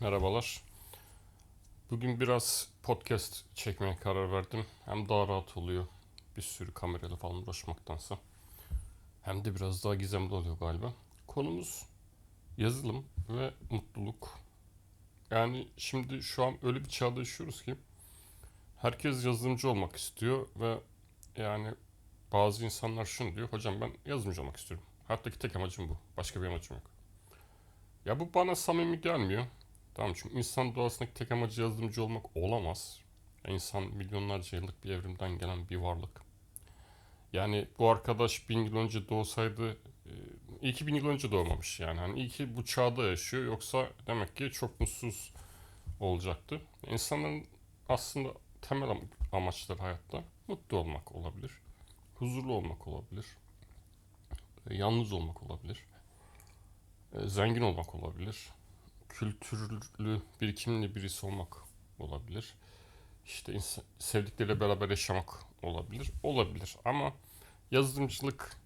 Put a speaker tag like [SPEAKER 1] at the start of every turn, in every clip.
[SPEAKER 1] Merhabalar. Bugün biraz podcast çekmeye karar verdim. Hem daha rahat oluyor bir sürü kamerayla falan uğraşmaktansa. Hem de biraz daha gizemli oluyor galiba. Konumuz yazılım ve mutluluk. Yani şimdi şu an öyle bir çağda yaşıyoruz ki herkes yazılımcı olmak istiyor ve yani bazı insanlar şunu diyor. Hocam ben yazılımcı olmak istiyorum. Hayattaki tek amacım bu. Başka bir amacım yok. Ya bu bana samimi gelmiyor. Tamam çünkü insan doğasındaki tek amacı yazılımcı olmak olamaz. İnsan milyonlarca yıllık bir evrimden gelen bir varlık. Yani bu arkadaş bin yıl önce doğsaydı e, iyi ki bin yıl önce doğmamış yani. Hani iyi ki bu çağda yaşıyor yoksa demek ki çok mutsuz olacaktı. İnsanların aslında temel am- amaçları hayatta mutlu olmak olabilir. Huzurlu olmak olabilir. e, Yalnız olmak olabilir. e, Zengin olmak olabilir kültürlü, birikimli birisi olmak olabilir. İşte sevdikleriyle beraber yaşamak olabilir. Olabilir ama yazılımcılık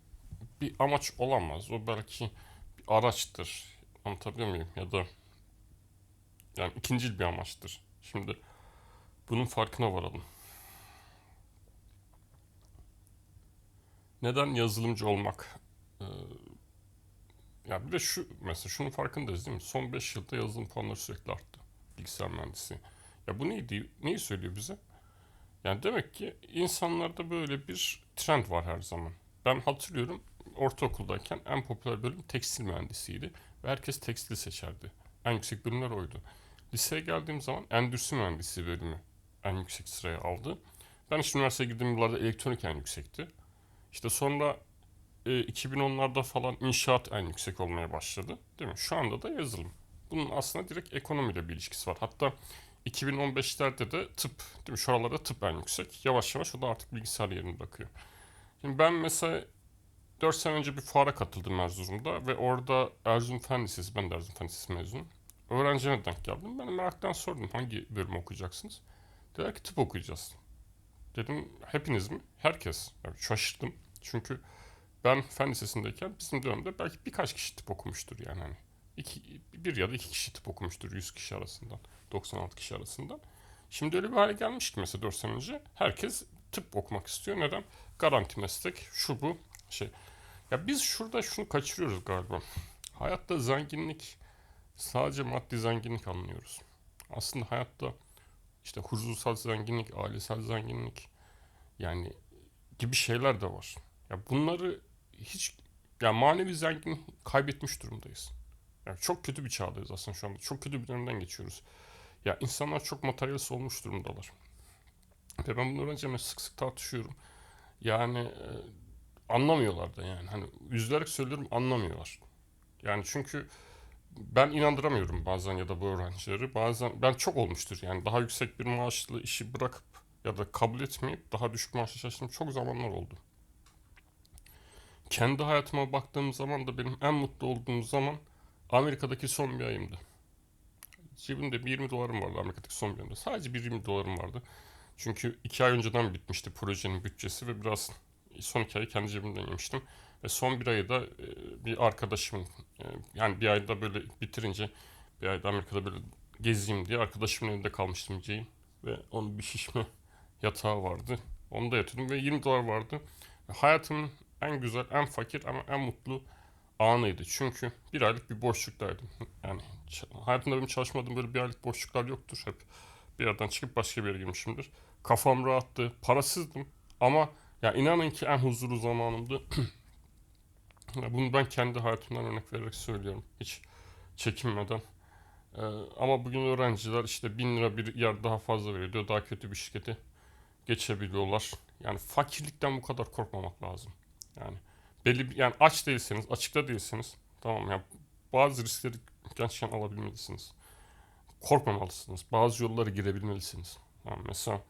[SPEAKER 1] bir amaç olamaz. O belki bir araçtır. Anlatabiliyor muyum? Ya da yani ikincil bir amaçtır. Şimdi bunun farkına varalım. Neden yazılımcı olmak? Ya bir de şu mesela şunun farkındayız değil mi? Son 5 yılda yazılım puanları sürekli arttı. Bilgisayar mühendisi. Ya bu neydi? Neyi söylüyor bize? Yani demek ki insanlarda böyle bir trend var her zaman. Ben hatırlıyorum ortaokuldayken en popüler bölüm tekstil mühendisiydi. Ve herkes tekstil seçerdi. En yüksek bölümler oydu. Liseye geldiğim zaman endüstri mühendisi bölümü en yüksek sıraya aldı. Ben işte üniversiteye girdiğim yıllarda elektronik en yüksekti. İşte sonra e, 2010'larda falan inşaat en yüksek olmaya başladı. Değil mi? Şu anda da yazılım. Bunun aslında direkt ekonomiyle bir ilişkisi var. Hatta 2015'lerde de tıp, değil mi? Şu aralarda tıp en yüksek. Yavaş yavaş o da artık bilgisayar yerini bırakıyor. Şimdi ben mesela 4 sene önce bir fuara katıldım Erzurum'da ve orada Erzurum Fen Lisesi, ben de Erzurum Fen Lisesi mezunum. Öğrencime denk geldim. Ben meraktan sordum hangi bölüm okuyacaksınız? Dediler ki tıp okuyacağız. Dedim hepiniz mi? Herkes. Yani şaşırdım. Çünkü ben fen lisesindeyken bizim dönemde belki birkaç kişi tıp okumuştur yani hani. İki, bir ya da iki kişi tıp okumuştur 100 kişi arasından. 96 kişi arasından. Şimdi öyle bir hale gelmiş ki mesela 4 sene önce herkes tıp okumak istiyor. Neden? Garanti meslek, şu bu şey. Ya biz şurada şunu kaçırıyoruz galiba. Hayatta zenginlik sadece maddi zenginlik anlıyoruz. Aslında hayatta işte huzursal zenginlik, ailesel zenginlik yani gibi şeyler de var. Ya bunları hiç ya manevi zengin kaybetmiş durumdayız. Yani çok kötü bir çağdayız aslında şu anda. Çok kötü bir dönemden geçiyoruz. Ya insanlar çok materyalist olmuş durumdalar. Ve ben bunu öğrencilerime sık sık tartışıyorum. Yani e, anlamıyorlar da yani. Hani üzülerek söylüyorum anlamıyorlar. Yani çünkü ben inandıramıyorum bazen ya da bu öğrencileri. Bazen ben çok olmuştur yani daha yüksek bir maaşlı işi bırakıp ya da kabul etmeyip daha düşük maaşla çalıştığım çok zamanlar oldu kendi hayatıma baktığım zaman da benim en mutlu olduğum zaman Amerika'daki son bir ayımdı. Cebimde bir 20 dolarım vardı Amerika'daki son bir ayımda. Sadece bir 20 dolarım vardı. Çünkü iki ay önceden bitmişti projenin bütçesi ve biraz son iki ayı kendi cebimden yemiştim. Ve son bir ayı da e, bir arkadaşımın e, yani bir ayda böyle bitirince bir ayda Amerika'da böyle gezeyim diye arkadaşımın evinde kalmıştım diyeceğim. Ve onun bir şişme yatağı vardı. Onu da yatırdım ve 20 dolar vardı. Hayatımın en güzel, en fakir ama en mutlu anıydı. Çünkü bir aylık bir boşluktaydım. Yani hayatımda benim çalışmadığım böyle bir aylık boşluklar yoktur. Hep bir yerden çıkıp başka bir yere girmişimdir. Kafam rahattı, parasızdım ama ya inanın ki en huzurlu zamanımdı. Bunu ben kendi hayatımdan örnek vererek söylüyorum. Hiç çekinmeden. Ee, ama bugün öğrenciler işte bin lira bir yer daha fazla veriyor diyor. Daha kötü bir şirkete geçebiliyorlar. Yani fakirlikten bu kadar korkmamak lazım. Yani belli yani aç değilseniz, açıkta değilseniz tamam ya bazı riskleri gerçekten alabilmelisiniz. Korkmamalısınız. Bazı yolları girebilmelisiniz. Yani mesela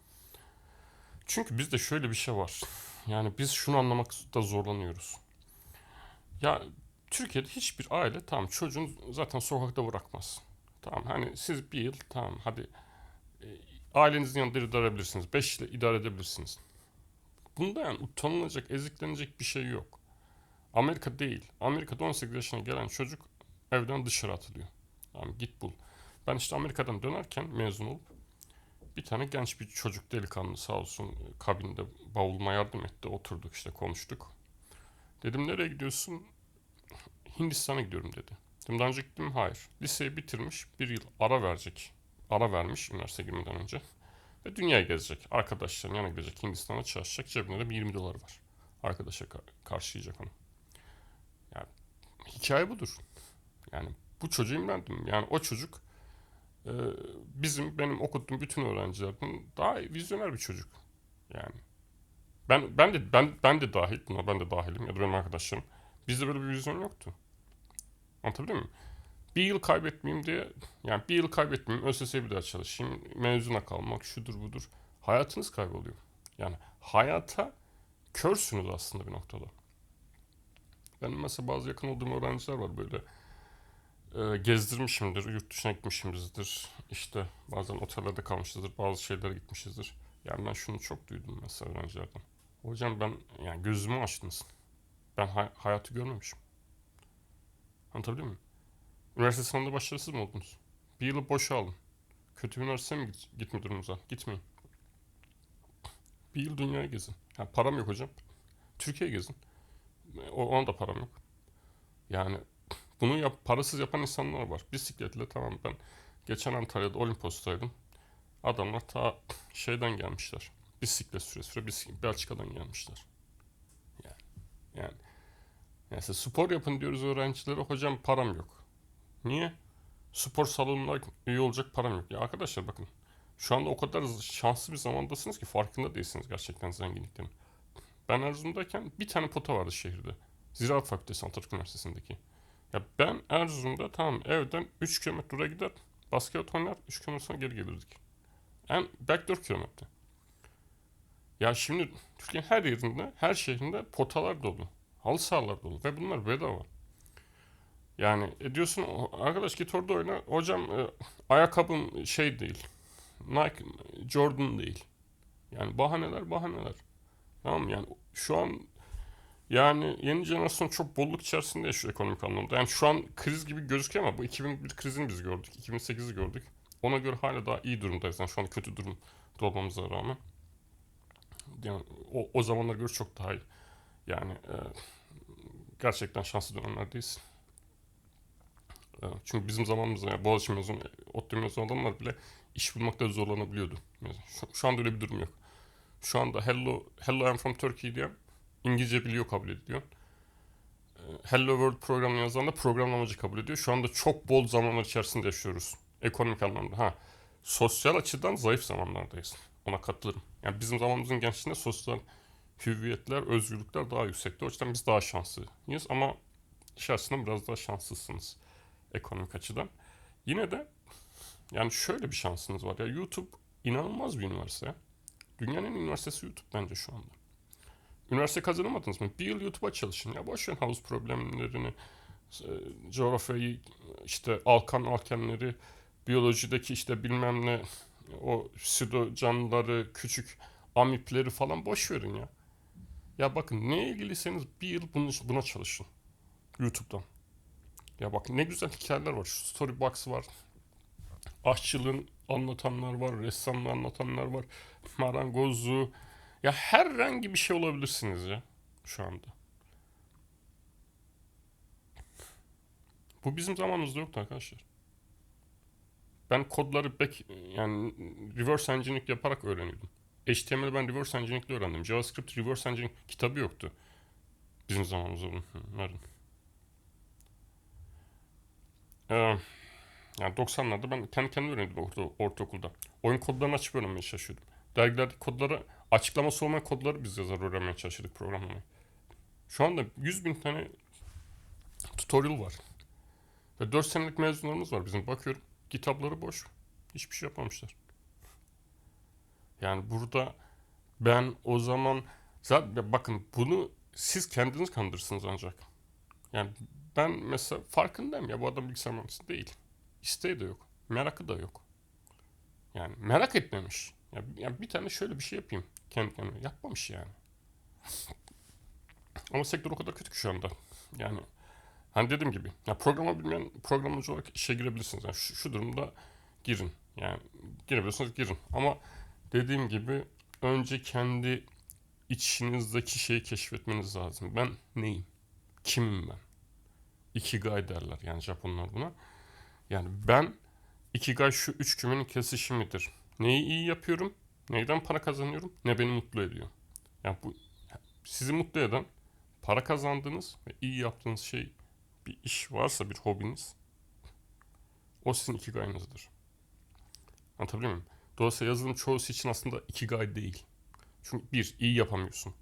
[SPEAKER 1] çünkü bizde şöyle bir şey var. Yani biz şunu anlamakta zorlanıyoruz. Ya Türkiye'de hiçbir aile tamam çocuğunu zaten sokakta bırakmaz. Tamam hani siz bir yıl tamam hadi e, ailenizin yanında idare edebilirsiniz. Beş yıl idare edebilirsiniz. Bunda yani utanılacak, eziklenecek bir şey yok. Amerika değil. Amerika'da 18 yaşına gelen çocuk evden dışarı atılıyor. Tamam git bul. Ben işte Amerika'dan dönerken mezun olup bir tane genç bir çocuk delikanlı sağ olsun kabinde bavuluma yardım etti. Oturduk işte konuştuk. Dedim nereye gidiyorsun? Hindistan'a gidiyorum dedi. Dedim daha önce gittim? Hayır. Liseyi bitirmiş bir yıl ara verecek. Ara vermiş üniversite girmeden önce. Ve dünyayı gezecek. Arkadaşlarının yanına gidecek. Hindistan'a çalışacak. Cebinde de bir 20 dolar var. Arkadaşa ka- karşılayacak onu. Yani hikaye budur. Yani bu çocuğu imrendim. Yani o çocuk e, bizim benim okuduğum bütün öğrencilerden daha vizyoner bir çocuk. Yani ben ben de ben ben de dahil buna ben de dahilim ya da benim arkadaşlarım. Bizde böyle bir vizyon yoktu. Anlatabiliyor muyum? Bir yıl kaybetmeyeyim diye yani bir yıl kaybetmeyeyim ÖSS'ye bir daha çalışayım mezuna kalmak şudur budur. Hayatınız kayboluyor. Yani hayata körsünüz aslında bir noktada. Benim mesela bazı yakın olduğum öğrenciler var böyle e, gezdirmişimdir, yurt dışına gitmişimizdir. İşte bazen otellerde kalmışızdır, bazı şeylere gitmişizdir. Yani ben şunu çok duydum mesela öğrencilerden. Hocam ben yani gözümü açtınız. Ben hay- hayatı görmemişim. Anlatabiliyor muyum? Üniversite sınavında başarısız mı oldunuz? Bir yılı boşa alın. Kötü bir üniversiteye mi git- gitme durumunuza? Gitmeyin. Bir yıl dünyayı gezin. Yani param yok hocam. Türkiye gezin. O, ona da param yok. Yani bunu yap, parasız yapan insanlar var. Bisikletle tamam ben geçen Antalya'da Olimpos'taydım. Adamlar ta şeyden gelmişler. Bisiklet süre süre bisiklet, Belçika'dan gelmişler. Yani yani yani spor yapın diyoruz öğrencilere. Hocam param yok. Niye? Spor salonuna üye olacak param yok. Ya arkadaşlar bakın. Şu anda o kadar şanslı bir zamandasınız ki farkında değilsiniz gerçekten zenginlikten. Ben Erzurum'dayken bir tane pota vardı şehirde. Ziraat Fakültesi Atatürk Üniversitesi'ndeki. Ya ben Erzurum'da tamam evden 3 kilometre gider basket oynar 3 kilometre sonra geri gelirdik. En belki 4 kilometre. Ya şimdi Türkiye'nin her yerinde, her şehrinde potalar dolu. Halı sahalar dolu ve bunlar bedava. Yani e diyorsun "O- arkadaş git orada oyna. Hocam e, ayakkabım şey değil. Nike, Jordan değil. Yani bahaneler bahaneler. Tamam? Yani şu an yani yeni jenerasyon çok bolluk içerisinde yaşıyor ekonomik anlamda. Yani şu an kriz gibi gözüküyor ama bu 2001 krizini biz gördük. 2008'i gördük. Ona göre hala daha iyi durumdayız. Yani şu an kötü durumda olmamıza rağmen. Yani o, o zamanlar göre çok daha iyi. Yani e, gerçekten şanslı dönemlerdeyiz. E, çünkü bizim zamanımızda yani Boğaziçi mezunu, ODTÜ mezunu adamlar bile iş bulmakta zorlanabiliyordu. Şu, şu anda öyle bir durum yok. Şu anda hello, hello I'm from Turkey diye İngilizce biliyor kabul ediliyor. Ee, Hello World programını yazan da programlamacı kabul ediyor. Şu anda çok bol zamanlar içerisinde yaşıyoruz. Ekonomik anlamda. Ha, sosyal açıdan zayıf zamanlardayız. Ona katılırım. Yani bizim zamanımızın gençliğinde sosyal hüviyetler, özgürlükler daha yüksekti. O yüzden biz daha şanslıyız ama iş açısından biraz daha şanslısınız ekonomik açıdan. Yine de yani şöyle bir şansınız var ya YouTube inanılmaz bir üniversite. Dünyanın en üniversitesi YouTube bence şu anda. Üniversite kazanamadınız mı? Bir yıl YouTube'a çalışın ya. Boş verin havuz problemlerini, e, coğrafyayı, işte alkan alkenleri, biyolojideki işte bilmem ne, o pseudo canlıları, küçük amipleri falan boş verin ya. Ya bakın neye ilgiliyseniz bir yıl bunu, buna çalışın. YouTube'dan. Ya bak ne güzel hikayeler var. Şu Storybox var. Aşçılığın anlatanlar var. Ressamlığı anlatanlar var. Marangozluğu. Ya her rengi bir şey olabilirsiniz ya şu anda. Bu bizim zamanımızda yoktu arkadaşlar. Ben kodları back, yani reverse engineering yaparak öğreniyordum. HTML ben reverse engineering öğrendim. JavaScript reverse engineering kitabı yoktu. Bizim zamanımızda bunların. Ee, yani 90'larda ben kendi kendime öğrendim orta, ortaokulda. Oyun kodlarını açıp öğrenmeye çalışıyordum. Dergilerdeki kodları, açıklaması olmayan kodları biz yazar öğrenmeye çalışıyorduk programlamayı. Şu anda 100 bin tane tutorial var. Ve 4 senelik mezunlarımız var bizim. Bakıyorum kitapları boş. Hiçbir şey yapmamışlar. Yani burada ben o zaman zaten bakın bunu siz kendiniz kandırırsınız ancak. Yani ben mesela farkındayım ya bu adam bilgisayar mühendisi değil. İsteği de yok. Merakı da yok. Yani merak etmemiş. Ya, ya bir tane şöyle bir şey yapayım kendi kendime. Yapmamış yani. Ama sektör o kadar kötü ki şu anda. Yani hani dediğim gibi ya programa bilmeyen programcı olarak işe girebilirsiniz. Yani şu, şu durumda girin. Yani girebiliyorsanız girin. Ama dediğim gibi önce kendi içinizdeki şeyi keşfetmeniz lazım. Ben neyim? Kimim ben? Ikigai derler yani Japonlar buna. Yani ben Ikigai şu üç kümenin kesişimidir. Neyi iyi yapıyorum? Neyden para kazanıyorum? Ne beni mutlu ediyor? Yani bu sizi mutlu eden para kazandığınız ve iyi yaptığınız şey bir iş varsa bir hobiniz o sizin ikigai'nizdir. Anlatabiliyor muyum? Dolayısıyla yazılım çoğusu için aslında ikigai değil. Çünkü bir, iyi yapamıyorsun.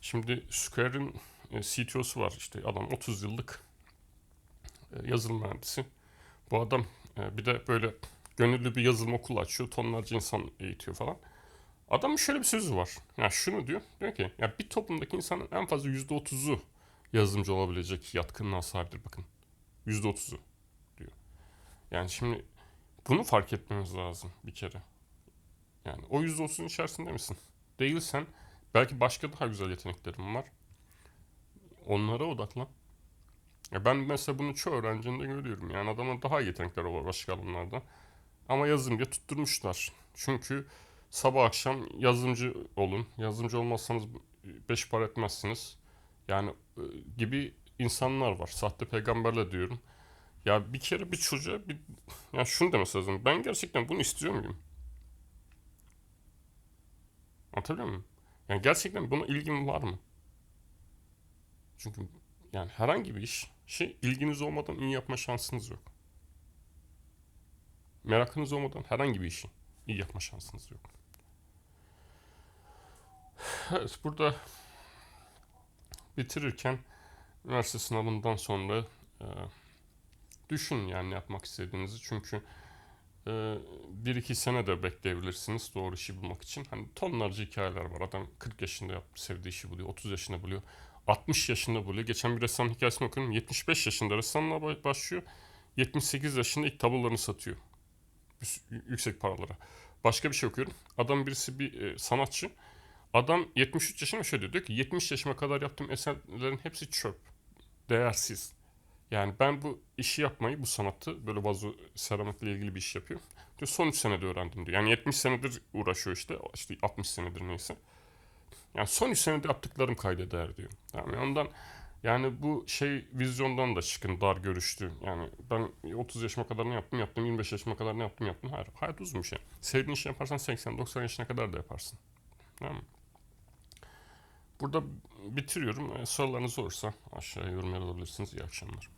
[SPEAKER 1] Şimdi Square'in e, CTO'su var işte adam 30 yıllık yazılım mühendisi. Bu adam e, bir de böyle gönüllü bir yazılım okulu açıyor. Tonlarca insan eğitiyor falan. Adamın şöyle bir sözü var. Yani şunu diyor. Diyor ki ya bir toplumdaki insanın en fazla %30'u yazılımcı olabilecek yatkınlığa sahiptir bakın. %30'u diyor. Yani şimdi bunu fark etmemiz lazım bir kere. Yani o %30'un içerisinde misin? Değilsen belki başka daha güzel yeteneklerim var. Onlara odaklan. Ya ben mesela bunu çoğu öğrencimde görüyorum. Yani adamın daha iyi yetenekleri var başka alanlarda. Ama yazılımcı tutturmuşlar. Çünkü sabah akşam yazılımcı olun. Yazılımcı olmazsanız beş para etmezsiniz. Yani e, gibi insanlar var. Sahte peygamberle diyorum. Ya bir kere bir çocuğa bir ya şunu demesi lazım. Ben gerçekten bunu istiyor muyum? Anlatabiliyor muyum? Yani gerçekten buna ilgim var mı? Çünkü yani herhangi bir iş şey ilginiz olmadan iyi yapma şansınız yok. Merakınız olmadan herhangi bir işi iyi yapma şansınız yok. Evet burada bitirirken üniversite sınavından sonra e, düşün yani ne yapmak istediğinizi. Çünkü e, bir iki sene de bekleyebilirsiniz doğru işi bulmak için. Hani tonlarca hikayeler var. Adam 40 yaşında yaptı, sevdiği işi buluyor, 30 yaşında buluyor, 60 yaşında buluyor. Geçen bir ressam hikayesini okudum. 75 yaşında ressamlığa başlıyor. 78 yaşında ilk tablolarını satıyor. Yüksek paralara. Başka bir şey okuyorum. Adam birisi bir e, sanatçı. Adam 73 yaşında şöyle diyor. Diyor ki 70 yaşıma kadar yaptığım eserlerin hepsi çöp. Değersiz. Yani ben bu işi yapmayı, bu sanatı böyle vazo seramikle ilgili bir iş yapıyorum. Diyor son 3 senede öğrendim diyor. Yani 70 senedir uğraşıyor işte. işte 60 senedir neyse. Yani son 3 senede yaptıklarım kayda değer diyor. Yani ondan yani bu şey vizyondan da çıkın dar görüşlü. Yani ben 30 yaşıma kadar ne yaptım yaptım, 25 yaşıma kadar ne yaptım yaptım. Hayır, hayat uzun bir şey. Sevdiğin işi yaparsan 80-90 yaşına kadar da yaparsın. Tamam? Burada bitiriyorum. E, Sorularınız olursa aşağıya yorum yazabilirsiniz. İyi akşamlar.